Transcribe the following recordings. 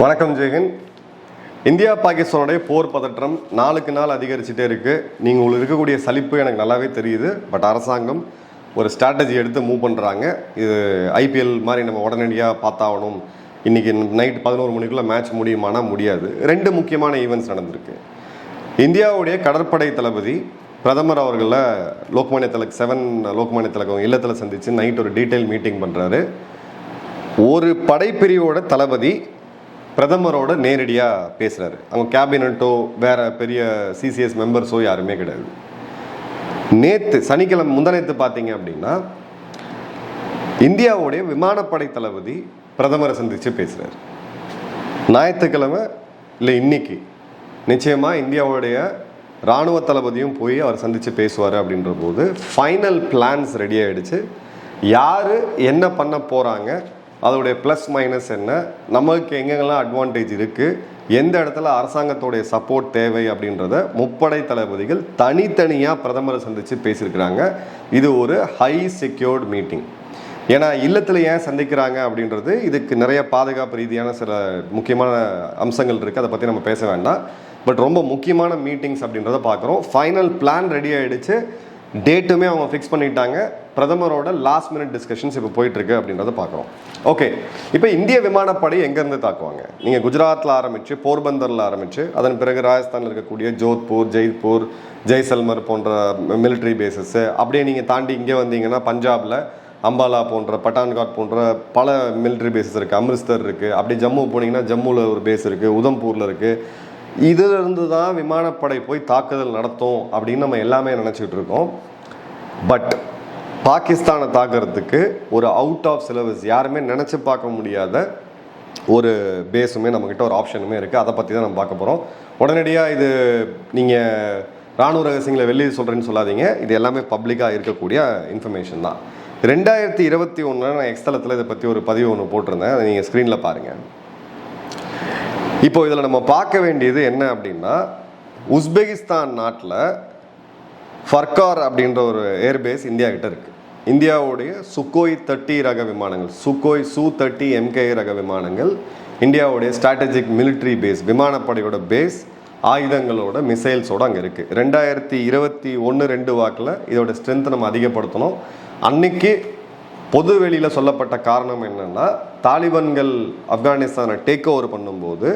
வணக்கம் ஜெகன் இந்தியா பாகிஸ்தானுடைய போர் பதற்றம் நாளுக்கு நாள் அதிகரிச்சுட்டே இருக்கு. நீங்கள் உங்களுக்கு இருக்கக்கூடிய சலிப்பு எனக்கு நல்லாவே தெரியுது. பட் அரசாங்கம் ஒரு ஸ்ட்ராட்டஜி எடுத்து மூவ் பண்ணுறாங்க இது ஐபிஎல் மாதிரி நம்ம உடனடியாக பார்த்தாகணும். இன்னைக்கு நைட் பதினோரு மணிக்குள்ளே மேட்ச் முடியுமானா முடியாது. ரெண்டு முக்கியமான ஈவெண்ட்ஸ் நடந்திருக்கு. இந்தியாவுடைய கடற்படை தளபதி பிரதமர் அவர்களை லோக்மானிய திலக் செவன் லோக்மானிய தலகம் இல்லத்தில் சந்தித்து நைட் ஒரு டீட்டெயில் மீட்டிங் பண்ணுறாரு ஒரு படைப்பிரிவோட தளபதி பிரதமரோட நேரடியாக பேசுகிறாரு அவங்க கேபினட்டோ வேற பெரிய சிசிஎஸ் மெம்பர்ஸோ யாருமே கிடையாது. நேற்று சனிக்கிழமை முந்தநேத்து பார்த்தீங்க அப்படின்னா இந்தியாவுடைய விமானப்படை தளபதி பிரதமரை சந்தித்து பேசுகிறார் ஞாயிற்றுக்கிழமை இல்லை இன்னைக்கு நிச்சயமாக இந்தியாவுடைய இராணுவ தளபதியும் போய் அவர் சந்தித்து பேசுவார் அப்படின்ற போது ஃபைனல் பிளான்ஸ் ரெடி ஆகிடுச்சு யார் என்ன பண்ண போகிறாங்க அதோடைய ப்ளஸ் மைனஸ் என்ன? நமக்கு எங்கெங்கெல்லாம் அட்வான்டேஜ் இருக்குது எந்த இடத்துல அரசாங்கத்தோடைய சப்போர்ட் தேவை அப்படின்றத முப்படை தளபதிகள் தனித்தனியாக பிரதமரை சந்தித்து பேசியிருக்கிறாங்க. இது ஒரு ஹை செக்யூர்டு மீட்டிங் ஏன்னா இல்லத்தில் ஏன் சந்திக்கிறாங்க அப்படின்றது இதுக்கு நிறைய பாதுகாப்பு ரீதியான சில முக்கியமான அம்சங்கள் இருக்குது அதை பற்றி நம்ம பேச வேண்டாம். பட் ரொம்ப முக்கியமான மீட்டிங்ஸ் அப்படின்றத பார்க்குறோம். ஃபைனல் பிளான் ரெடி ஆகிடுச்சு டேட்டுமே அவங்க ஃபிக்ஸ் பண்ணிட்டாங்க. பிரதமரோட லாஸ்ட் மினிட் டிஸ்கஷன்ஸ் இப்போ போயிட்டுருக்கு அப்படின்றத பார்க்குறோம். ஓகே இப்போ இந்திய விமானப்படை எங்கேருந்து தாக்குவாங்க? நீங்கள் குஜராத்தில் ஆரம்பித்து போர்பந்தரில் ஆரம்பித்து அதன் பிறகு ராஜஸ்தானில் இருக்கக்கூடிய ஜோத்பூர் ஜெய்ப்பூர் ஜெய்சல்மர் போன்ற மிலிட்ரி பேசஸ்ஸு அப்படியே நீங்கள் தாண்டி இங்கே வந்தீங்கன்னா பஞ்சாபில் அம்பாலா போன்ற பட்டான்காட் போன்ற பல மிலிட்ரி பேசஸ் இருக்குது அமிர்த்சர் இருக்குது அப்படி ஜம்மு போனீங்கன்னா ஜம்முவில் ஒரு பேஸ் இருக்குது உதம்பூரில் இருக்குது இதிலிருந்து தான் விமானப்படை போய் தாக்குதல் நடத்தும் அப்படின்னு நம்ம எல்லாமே நினச்சிக்கிட்டு இருக்கோம். பட் பாகிஸ்தானை தாக்குறதுக்கு ஒரு அவுட் ஆஃப் சிலபஸ் யாருமே நினச்சி பார்க்க முடியாத ஒரு பேஸுமே நம்மக்கிட்ட ஒரு ஆப்ஷனுமே இருக்குது அதை பற்றி தான் நம்ம பார்க்க போகிறோம் உடனடியாக இது நீங்கள் ராணுவ ரகசியங்களை வெளியே சொல்கிறேன்னு சொல்லாதீங்க. இது எல்லாமே பப்ளிக்காக இருக்கக்கூடிய இன்ஃபர்மேஷன் தான். ரெண்டாயிரத்தி இருபத்தி ஒன்றில் நான் எக்ஸ்தலத்தில் இதை பற்றி ஒரு பதிவு ஒன்று போட்டிருந்தேன். அதை நீங்கள் ஸ்க்ரீனில் பாருங்கள் இப்போ இதில் நம்ம பார்க்க வேண்டியது என்ன அப்படின்னா உஸ்பெகிஸ்தான் நாட்டில் ஃபர்கார் அப்படின்ற ஒரு ஏர்பேஸ் இந்தியா கிட்ட இருக்கு. இந்தியாவுடைய சுக்கோய் தேர்ட்டி ரக விமானங்கள் சுக்கோய் சு தேர்ட்டி எம்கே ரக விமானங்கள் இந்தியாவுடைய ஸ்ட்ராட்டஜிக் மிலிட்ரி பேஸ் விமானப்படையோட பேஸ் ஆயுதங்களோட மிசைல்ஸோட அங்கே இருக்குது ரெண்டாயிரத்தி இருபத்தி ஒன்று ரெண்டு வாக்கில் இதோட ஸ்ட்ரென்த் நம்ம அதிகப்படுத்தணும். அன்னைக்கு பொது வெளியில் சொல்லப்பட்ட காரணம் என்னென்னா தாலிபான்கள் ஆப்கானிஸ்தானை டேக் ஓவர் பண்ணும்போது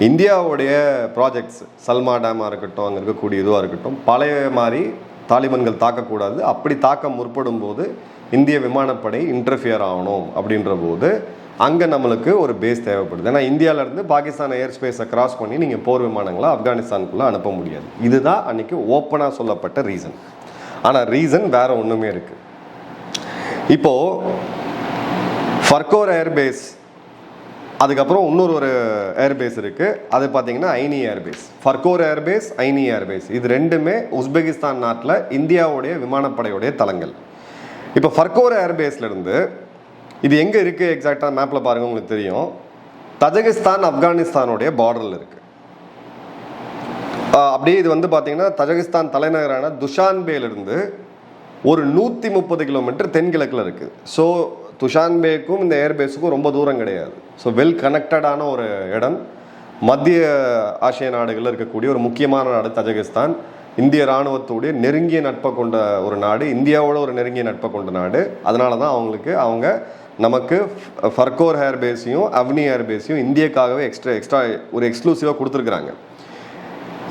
இந்தியாவுடைய ப்ராஜெக்ட்ஸ் சல்மா டேமாக இருக்கட்டும் அங்கே இருக்கக்கூடிய இதுவாக இருக்கட்டும் பழைய மாதிரி தாலிபான்கள் தாக்கக்கூடாது. அப்படி தாக்க முற்படும் போது இந்திய விமானப்படை இன்டர்ஃபியர் ஆகணும் அப்படின்ற போது அங்கே நம்மளுக்கு ஒரு பேஸ் தேவைப்படுது. ஏன்னா இந்தியாவிலேருந்து பாகிஸ்தான் ஏர் ஸ்பேஸை கிராஸ் பண்ணி நீங்கள் போர் விமானங்களை ஆப்கானிஸ்தானுக்குள்ளே அனுப்ப முடியாது. இதுதான் அன்னைக்கு ஓப்பனாக சொல்லப்பட்ட ரீசன் ஆனால் ரீசன் வேற ஒன்றுமே இருக்குது இப்போது ஃபர்கோர் ஏர்பேஸ் அதுக்கப்புறம் இன்னொரு ஒரு ஏர்பேஸ் இருக்குது அது பார்த்தீங்கன்னா Ayni airbase Farkhor airbase Ayni airbase இது ரெண்டுமே உஸ்பெகிஸ்தான் நாட்டில் இந்தியாவுடைய விமானப்படையுடைய தளங்கள். இப்போ ஃபர்கோர் ஏர்பேஸ்லேருந்து இது எங்கே இருக்குது எக்ஸாக்டாக மேப்பில் பாருங்கள் உங்களுக்கு தெரியும். தஜகிஸ்தான் ஆப்கானிஸ்தானுடைய பார்டரில் இருக்குது அப்படியே இது வந்து பார்த்தீங்கன்னா தஜகிஸ்தான் தலைநகரான துஷான்பேலிருந்து ஒரு நூற்றி முப்பது கிலோமீட்டர் தென்கிழக்கில் இருக்குது ஸோ துஷான்பேக்கும் இந்த ஏர்பேஸுக்கும் ரொம்ப தூரம் கிடையாது. ஸோ வெல் கனெக்டடான ஒரு இடம். மத்திய ஆசிய நாடுகளில் இருக்கக்கூடிய ஒரு முக்கியமான நாடு தஜகிஸ்தான். இந்திய இராணுவத்தோடைய நெருங்கிய நட்பை கொண்ட ஒரு நாடு. இந்தியாவோட ஒரு நெருங்கிய நட்பை கொண்ட நாடு. அதனால தான் அவங்களுக்கு அவங்க நமக்கு ஃபர்கோர் ஏர்பேஸையும் அவ்னி ஏர்பேஸையும் இந்தியக்காகவே எக்ஸ்ட்ரா எக்ஸ்ட்ரா ஒரு எக்ஸ்க்ளூசிவாக கொடுத்துருக்குறாங்க.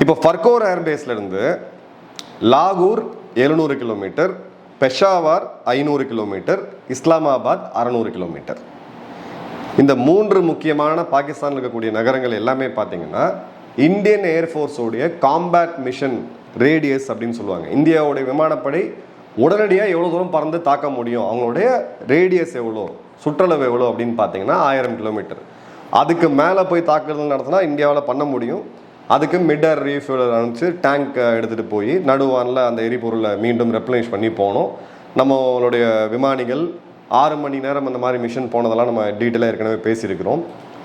இப்போ ஃபர்கோர் ஏர்பேஸ்லேருந்து லாகூர் எழுநூறு கிலோமீட்டர் பெஷாவார் ஐநூறு கிலோமீட்டர் இஸ்லாமாபாத் அறநூறு கிலோமீட்டர். இந்த மூன்று முக்கியமான பாகிஸ்தானில் இருக்கக்கூடிய நகரங்கள் எல்லாமே பார்த்தீங்கன்னா இந்தியன் ஏர்ஃபோர்ஸோடைய காம்பேட் மிஷன் ரேடியஸ் அப்படின்னு சொல்லுவாங்க. இந்தியாவுடைய விமானப்படை உடனடியாக எவ்வளோ தூரம் பறந்து தாக்க முடியும் அவங்களுடைய ரேடியஸ் எவ்வளோ சுற்றளவு எவ்வளோ அப்படின்னு பார்த்தீங்கன்னா ஆயிரம் கிலோமீட்டர். அதுக்கு மேலே போய் தாக்குதல் நடத்தினா இந்தியாவில் பண்ண முடியும். அதுக்கு மிட்டர் ரீஃபியூலர் அனுப்பிச்சு டேங்க் எடுத்துகிட்டு போய் நடுவானில் அந்த எரிபொருளை மீண்டும் ரெப்ளனிஷ் பண்ணி போனோம். நம்மளுடைய விமானிகள் ஆறு மணி நேரம் அந்த மாதிரி மிஷன் போனதெல்லாம் நம்ம டீட்டெயிலாக ஏற்கனவே பேசியிருக்கிறோம்.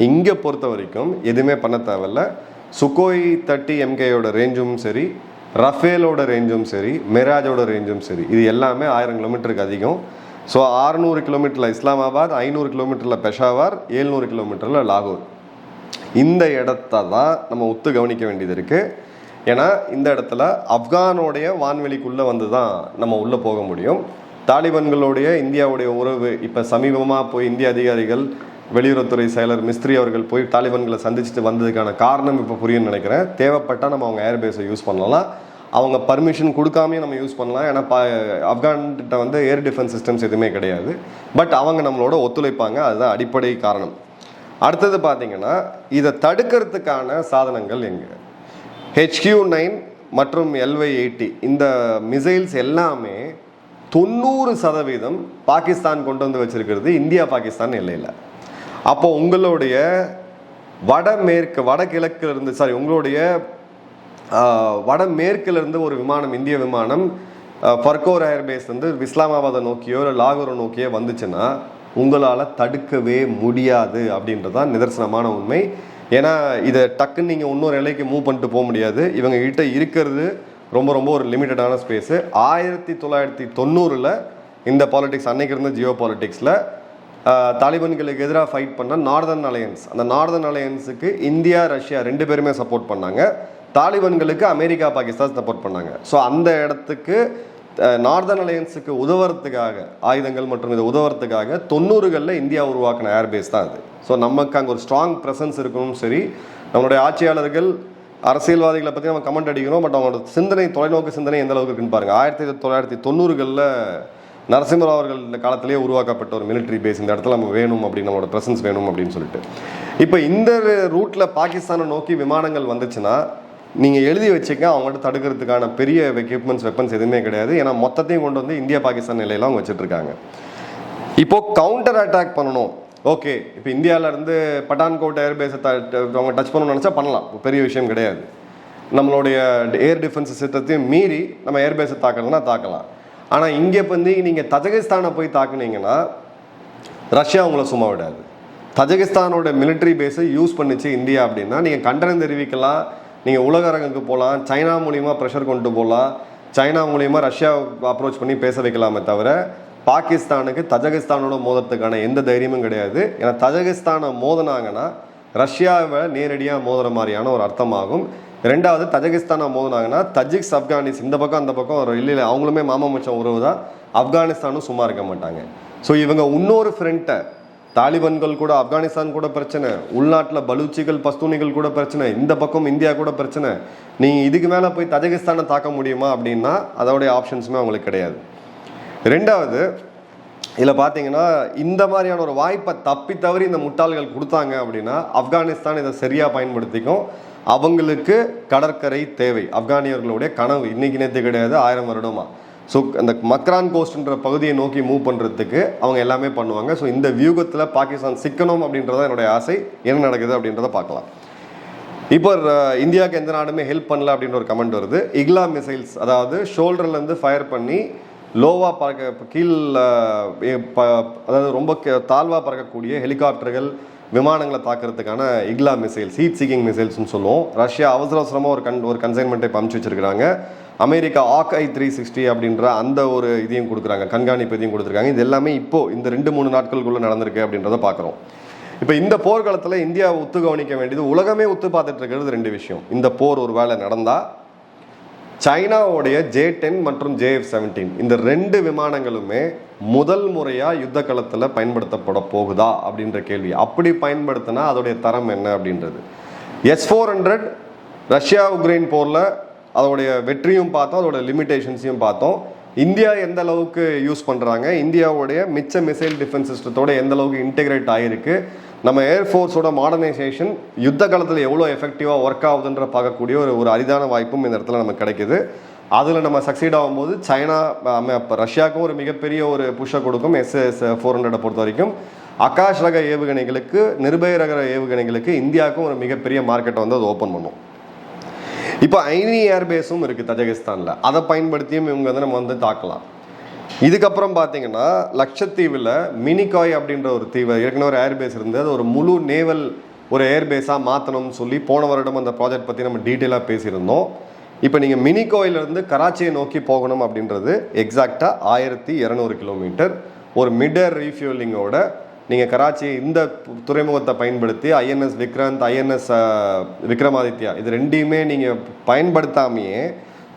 இங்கே பொறுத்த வரைக்கும் எதுவுமே பண்ண தேவையில்ல. சுக்கோய் தேர்ட்டி எம்கேயோட ரேஞ்சும் சரி ரஃபேலோட ரேஞ்சும் சரி மிராஜோட ரேஞ்சும் சரி இது எல்லாமே ஆயிரம் கிலோமீட்டருக்கு அதிகம். ஸோ அறுநூறு கிலோமீட்டரில் இஸ்லாமாபாத் ஐநூறு கிலோமீட்டரில் பெஷாவார் ஏழ்நூறு கிலோமீட்டரில் லாகூர். இந்த இடத்த தான் நம்ம ஒத்து கவனிக்க வேண்டியது இருக்குது ஏன்னா இந்த இடத்துல ஆப்கானோடைய வான்வெளிக்குள்ளே வந்து தான் நம்ம உள்ளே போக முடியும். தாலிபான்களுடைய இந்தியாவுடைய உறவு இப்போ சமீபமாக போய் இந்திய அதிகாரிகள் வெளியுறவுத்துறை செயலர் மிஸ்திரி அவர்கள் போய் தாலிபான்களை சந்திச்சுட்டு வந்ததுக்கான காரணம் இப்போ புரியும்னு நினைக்கிறேன். தேவைப்பட்டால் நம்ம அவங்க ஏர்பேஸை யூஸ் பண்ணலாம். அவங்க பர்மிஷன் கொடுக்காமையும் நம்ம யூஸ் பண்ணலாம். ஏன்னா ப ஆப்கான்கிட்ட வந்து ஏர் டிஃபென்ஸ் சிஸ்டம்ஸ் எதுவுமே கிடையாது. பட் அவங்க நம்மளோட ஒத்துழைப்பாங்க. அதுதான் அடிப்படை காரணம். அடுத்தது பார்த்தீங்கன்னா இதை தடுக்கிறதுக்கான சாதனங்கள் எங்கே? ஹெச்கியூ நைன் மற்றும் எல்வை எயிட்டி இந்த மிசைல்ஸ் எல்லாமே தொண்ணூறு சதவீதம் பாகிஸ்தான் கொண்டு வந்து வச்சுருக்கிறது இந்தியா பாகிஸ்தான் எல்லையில். அப்போ உங்களுடைய வடமேற்கு வடகிழக்கிலிருந்து சாரி உங்களுடைய வடமேற்கிலிருந்து ஒரு விமானம் இந்திய விமானம் ஃபர்கோர் ஏர்பேஸ் வந்து இஸ்லாமாபாதை நோக்கியோ இல்லை லாகூரை நோக்கியோ வந்துச்சுன்னா உங்களால் தடுக்கவே முடியாது அப்படின்றது தான் நிதர்சனமான உண்மை. ஏன்னா இதை டக்குன்னு நீங்கள் இன்னொரு நிலைக்கு மூவ் பண்ணிட்டு போக முடியாது. இவங்க கிட்ட இருக்கிறது ரொம்ப ரொம்ப ஒரு லிமிட்டடான ஸ்பேஸு ஆயிரத்தி தொள்ளாயிரத்தி தொண்ணூறில் இந்த பாலிடிக்ஸ் அன்னைக்கு இருந்த ஜியோ பாலிடிக்ஸில் தாலிபான்களுக்கு எதிராக ஃபைட் பண்ண நார்தர்ன் அலையன்ஸ் அந்த நார்தர்ன் அலையன்ஸுக்கு இந்தியா ரஷ்யா ரெண்டு பேருமே சப்போர்ட் பண்ணாங்க. தாலிபான்களுக்கு அமெரிக்கா பாகிஸ்தான் சப்போர்ட் பண்ணாங்க. ஸோ அந்த இடத்துக்கு நார்தர்ன் அலையன்ஸுக்கு உதவுறதுக்காக ஆயுதங்கள் மற்றும் இதை உதவுறதுக்காக தொண்ணூறுகளில் இந்தியா உருவாக்கின ஏர்பேஸ் தான் அது. ஸோ நமக்கு அங்கே ஒரு ஸ்ட்ராங் ப்ரெசன்ஸ் இருக்கணும் சரி. நம்மளுடைய ஆட்சியாளர்கள் அரசியல்வாதிகளை பற்றி நம்ம கமெண்ட் அடிக்கிறோம் பட் அவங்களோட சிந்தனை தொலைநோக்கு சிந்தனை எந்த அளவுக்கு இருக்குன்னு பாருங்க. ஆயிரத்தி தொள்ளாயிரத்தி தொண்ணூறுகளில் நரசிம்மராவ் அவர்கள் இந்த காலத்திலேயே உருவாக்கப்பட்ட ஒரு மிலிட்ரி பேஸ் இந்த இடத்துல நம்ம வேணும் அப்படின்னு நம்மளோட ப்ரெசன்ஸ் வேணும் அப்படின்னு சொல்லிட்டு. இப்போ இந்த ரூட்டில் பாகிஸ்தானை நோக்கி விமானங்கள் வந்துச்சுன்னா நீங்கள் எழுதி வச்சுக்க அவங்கள்ட்ட தடுக்கிறதுக்கான பெரிய எக்யூப்மெண்ட்ஸ் வெப்பன்ஸ் எதுவுமே கிடையாது. ஏன்னா மொத்தத்தையும் கொண்டு வந்து இந்தியா பாகிஸ்தான் நிலையில அவங்க வச்சுட்ருக்காங்க. இப்போது கவுண்டர் அட்டாக் பண்ணணும். ஓகே இப்போ இந்தியாவிலேருந்து பட்டான்கோட் ஏர்பேஸை அவங்க டச் பண்ணணும்னு நினச்சா பண்ணலாம். பெரிய விஷயம் கிடையாது. நம்மளுடைய ஏர் டிஃபென்ஸ் சிஸ்டத்தையும் மீறி நம்ம ஏர்பேஸை தாக்கணும்னா தாக்கலாம். ஆனால் இங்கே வந்து நீங்கள் தஜகிஸ்தானை போய் தாக்குனீங்கன்னா ரஷ்யா உங்களை சும்மா விடாது. தஜகிஸ்தானோட மிலிட்ரி பேஸை யூஸ் பண்ணிச்சு இந்தியா அப்படின்னா நீங்கள் கண்டனம் தெரிவிக்கலாம் நீங்கள் உலக அரங்குக்கு போகலாம் சைனா மூலியமாக ப்ரெஷர் கொண்டு போகலாம் சைனா மூலியமாக ரஷ்யா அப்ரோச் பண்ணி பேச வைக்கலாமே தவிர பாகிஸ்தானுக்கு தஜகிஸ்தானோட மோதுறதுக்கான எந்த தைரியமும் கிடையாது. ஏன்னா தஜகிஸ்தானை மோதினாங்கன்னா ரஷ்யாவை நேரடியாக மோதுற மாதிரியான ஒரு அர்த்தமாகும். ரெண்டாவது தஜகிஸ்தானை மோதினாங்கன்னா தஜிக்ஸ் ஆப்கானிஸ் இந்த பக்கம் அந்த பக்கம் ஒரு இல்லை அவங்களுமே மாமா உறவு தான் ஆப்கானிஸ்தானும் சும்மா இருக்க மாட்டாங்க. ஸோ இவங்க இன்னொரு ஃப்ரண்ட்டை தாலிபான்கள் கூட ஆப்கானிஸ்தான் கூட பிரச்சனை. உள்நாட்டில் பலூச்சிகள் பஸ்தூனிகள் கூட பிரச்சனை. இந்த பக்கம் இந்தியா கூட பிரச்சனை. நீங்கள் இதுக்கு மேலே போய் தஜகிஸ்தானை தாக்க முடியுமா அப்படின்னா அதோடைய ஆப்ஷன்ஸுமே அவங்களுக்கு கிடையாது. ரெண்டாவது இதில் பார்த்தீங்கன்னா இந்த மாதிரியான ஒரு வாய்ப்பை தப்பி தவறி இந்த முட்டாள்கள் கொடுத்தாங்க அப்படின்னா ஆப்கானிஸ்தான் இதை சரியாக பயன்படுத்திக்கும். அவங்களுக்கு கடற்கரை தேவை. ஆப்கானியர்களுடைய கனவு. இன்னைக்கு நேற்று கிடையாது ஆயிரம் வருடமா. ஸோ அந்த மக்ரான் கோஸ்ட்ன்ற பகுதியை நோக்கி மூவ் பண்ணுறதுக்கு அவங்க எல்லாமே பண்ணுவாங்க. ஸோ இந்த வியூகத்தில் பாகிஸ்தான் சிக்கணும் அப்படின்றத என்னுடைய ஆசை. என்ன நடக்குது அப்படின்றத பார்க்கலாம். இப்போ இந்தியாவுக்கு எந்த நாடுமே ஹெல்ப் பண்ணல அப்படின்ற ஒரு கமெண்ட் வருது. இக்லா மிசைல்ஸ் அதாவது ஷோல்டர்லேருந்து ஃபயர் பண்ணி லோவாக பறக்க கீழ் ப- அதாவது ரொம்ப கே- பறக்கக்கூடிய ஹெலிகாப்டர்கள் விமானங்களை தாக்குறதுக்கான இக்லா மிசைல்ஸ் ஹீட் சீக்கிங் மிசைல்ஸ்னு சொல்லுவோம். ரஷ்யா அவசர அவசரமாக ஒரு கன் ஒரு கன்சைன்மெண்ட்டை இப்போ அமுச்சு வச்சிருக்காங்க அமெரிக்கா ஆக் ஐ த்ரீ சிக்ஸ்டி அப்படின்ற அந்த ஒரு இதையும் கொடுக்குறாங்க கண்காணிப்பு இதையும் கொடுத்துருக்காங்க. இது எல்லாமே இப்போ இந்த ரெண்டு மூணு நாட்களுக்குள்ளே நடந்திருக்கு அப்படின்றத பார்க்குறோம். இப்போ இந்த போர்க்காலத்தில் இந்தியா ஒத்து கவனிக்க வேண்டியது உலகமே ஒத்து பார்த்துட்டு இருக்கிறது ரெண்டு விஷயம். இந்த போர் ஒரு வேளை நடந்தால் சைனாவுடைய ஜே டென் மற்றும் ஜேஎஃப் செவன்டீன் இந்த ரெண்டு விமானங்களுமே முதல் முறையாக யுத்த களத்தில் பயன்படுத்தப்பட போகுதா அப்படின்ற கேள்வி. அப்படி பயன்படுத்தினா அதோடைய தரம் என்ன அப்படின்றது. S four hundred Russia Ukraine போரில் அதோடைய வெற்றியும் பார்த்தோம் அதோட லிமிடேஷன்ஸையும் பார்த்தோம். இந்தியா எந்த அளவுக்கு யூஸ் பண்ணுறாங்க இந்தியாவுடைய மிச்ச மிசைல் டிஃபென்ஸ் சிஸ்டத்தோட எந்த அளவுக்கு இன்டெகிரேட் ஆகிருக்கு நம்ம ஏர்ஃபோர்ஸோட மாடர்னைசேஷன் யுத்த காலத்தில் எவ்வளோ எஃபெக்டிவாக ஒர்க் ஆகுதுன்ற பார்க்கக்கூடிய ஒரு ஒரு அரிதான வாய்ப்பும் இந்த இடத்துல நமக்கு கிடைக்குது. அதில் நம்ம சக்சீட் ஆகும்போது சைனா இப்போ ரஷ்யாவுக்கும் ஒரு மிகப்பெரிய ஒரு புஷ்ஷை கொடுக்கும் எஸ்எஸ் ஃபோர் ஹண்ட்ரடை பொறுத்த வரைக்கும் ஆகாஷ் ரக ஏவுகணைகளுக்கு நிர்பய ரக ஏவுகணைகளுக்கு இந்தியாவுக்கும் ஒரு மிகப்பெரிய மார்க்கெட்டை வந்து அது ஓப்பன் பண்ணும். இப்போ ஐனி ஏர்பேஸும் இருக்குது தஜகிஸ்தானில். அதை பயன்படுத்தியும் இவங்க வந்து நம்ம வந்து தாக்கலாம். இதுக்கப்புறம் பார்த்தீங்கன்னா லட்சத்தீவில் மினிகாய் அப்படின்ற ஒரு தீவு ஏற்கனவே ஒரு ஏர்பேஸ் இருந்து அது ஒரு முழு நேவல் ஒரு ஏர்பேஸாக மாற்றணும்னு சொல்லி போன வருடம் அந்த ப்ராஜெக்ட் பற்றி நம்ம டீட்டெயிலாக பேசியிருந்தோம். இப்போ நீங்கள் மினிகோயிலிருந்து கராச்சியை நோக்கி போகணும் அப்படின்றது எக்ஸாக்டாக ஆயிரத்தி இரநூறு கிலோமீட்டர் ஒரு மிட் ஏர் ரீஃபியூலிங்கோட நீங்கள் கராச்சி இந்த துறைமுகத்தை பயன்படுத்தி ஐஎன்எஸ் விக்ராந்த் ஐஎன்எஸ் விக்ரமாதித்யா இது ரெண்டையுமே நீங்கள் பயன்படுத்தாமையே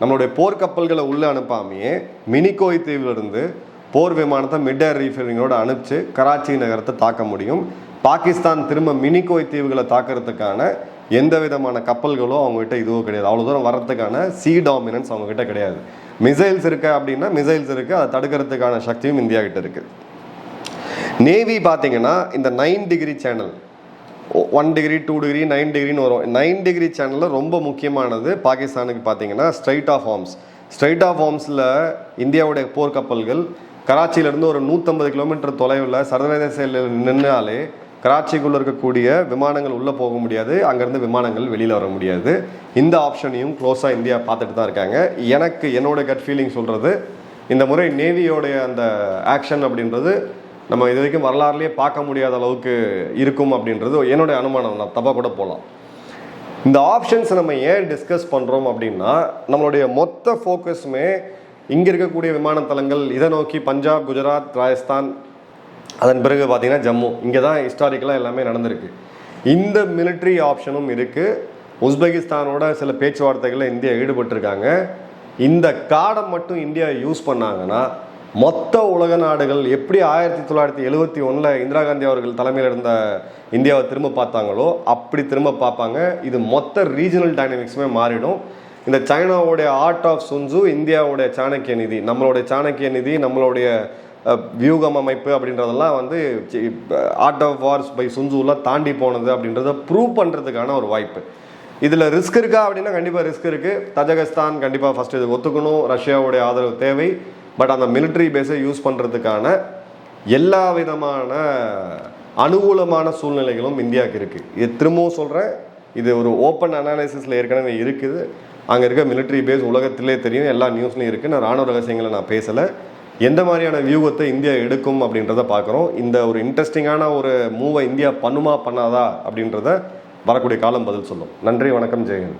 நம்மளுடைய போர்க்கப்பல்களை உள்ளே அனுப்பாமையே மினிகோய் தீவிலிருந்து போர் விமானத்தை மிட் ஏர் ரீஃபில்லிங்கோட அனுப்பிச்சு கராச்சி நகரத்தை தாக்க முடியும். பாகிஸ்தான் திரும்ப மினிகோய் தீவுகளை தாக்குறதுக்கான எந்த விதமான கப்பல்களோ அவங்ககிட்ட இதுவும் கிடையாது. அவ்வளோ தூரம் வர்றதுக்கான சி டாமினன்ஸ் அவங்ககிட்ட கிடையாது. மிசைல்ஸ் இருக்குது அப்படின்னா மிசைல்ஸ் இருக்குது அதை தடுக்கிறதுக்கான சக்தியும் இந்தியா கிட்ட இருக்குது நேவி பார்த்தீங்கன்னா இந்த nine degree channel one degree two degree nine டிகிரின்னு வரும். நைன் டிகிரி சேனலில் ரொம்ப முக்கியமானது பாகிஸ்தானுக்கு பார்த்தீங்கன்னா strait of Hormuz strait of ஹார்ம்ஸில் இந்தியாவுடைய போர்க்கப்பல்கள் கராச்சியிலேருந்து ஒரு நூற்றம்பது கிலோமீட்டர் தொலைவில் சர்வதேச நின்னாலே கராச்சிக்குள்ளே இருக்கக்கூடிய விமானங்கள் உள்ளே போக முடியாது அங்கேருந்து விமானங்கள் வெளியில் வர முடியாது. இந்த ஆப்ஷனையும் க்ளோஸாக இந்தியா பார்த்துட்டு தான் இருக்காங்க. எனக்கு என்னோட கட் ஃபீலிங் சொல்கிறது இந்த முறை நேவியோடைய அந்த ஆக்ஷன் அப்படின்றது நம்ம இது வரைக்கும் வரலாறுலேயே பார்க்க முடியாத அளவுக்கு இருக்கும் அப்படின்றது என்னுடைய அனுமானம். நான் தப்பாக கூட போகலாம் இந்த ஆப்ஷன்ஸை நம்ம ஏன் டிஸ்கஸ் பண்ணுறோம் அப்படின்னா நம்மளுடைய மொத்த ஃபோக்கஸுமே இங்கே இருக்கக்கூடிய விமானத்தலங்கள் இதை நோக்கி பஞ்சாப் குஜராத் ராஜஸ்தான் அதன் பிறகு பார்த்திங்கன்னா ஜம்மு. இங்கே தான் ஹிஸ்டாரிக்கலாக எல்லாமே நடந்திருக்கு. இந்த மிலிட்ரி ஆப்ஷனும் இருக்குது உஸ்பெகிஸ்தானோட சில பேச்சுவார்த்தைகளில் இந்தியா ஈடுபட்டிருக்காங்க. இந்த கார்டை மட்டும் இந்தியா யூஸ் பண்ணாங்கன்னா மொத்த உலக நாடுகள் எப்படி ஆயிரத்தி தொள்ளாயிரத்தி எழுவத்தி ஒன்றில் இந்திரா காந்தி அவர்கள் தலைமையில் இருந்த இந்தியாவை திரும்ப பார்த்தாங்களோ அப்படி திரும்ப பார்ப்பாங்க. இது மொத்த ரீஜனல் டைனமிக்ஸுமே மாறிடும். இந்த சைனாவுடைய ஆர்ட் ஆஃப் சுன்சு இந்தியாவுடைய சாணக்கிய நிதி. நம்மளுடைய சாணக்கிய நிதி நம்மளுடைய வியூகம் அமைப்பு அப்படின்றதெல்லாம் வந்து ஆர்ட் ஆஃப் வார்ஸ் பை சுன்சுலாம் தாண்டி போனது அப்படின்றத ப்ரூவ் பண்ணுறதுக்கான ஒரு வாய்ப்பு. இதில் ரிஸ்க் இருக்கா அப்படின்னா கண்டிப்பாக ரிஸ்க் இருக்குது தஜகஸ்தான் கண்டிப்பாக ஃபஸ்ட்டு இது ஒத்துக்கணும். ரஷ்யாவுடைய ஆதரவு தேவை. பட் அந்த மிலிட்ரி பேஸை யூஸ் பண்ணுறதுக்கான எல்லா விதமான அனுகூலமான சூழ்நிலைகளும் இந்தியாவுக்கு இருக்குது இது திரும்பவும் சொல்கிறேன் இது ஒரு ஓப்பன் அனாலிசிஸில் ஏற்கனவே இருக்குது. அங்கே இருக்க மிலிட்ரி பேஸ் உலகத்திலே தெரியும் எல்லா நியூஸ்லையும் இருக்குது நான் ராணுவ ரகசியங்களை நான் பேசலை. எந்த மாதிரியான வியூகத்தை இந்தியா எடுக்கும் அப்படின்றத பார்க்குறோம். இந்த ஒரு இன்ட்ரெஸ்டிங்கான ஒரு மூவை இந்தியா பண்ணுமா பண்ணாதா அப்படின்றத வரக்கூடிய காலம் பதில் சொல்லும். நன்றி வணக்கம் ஜெயன்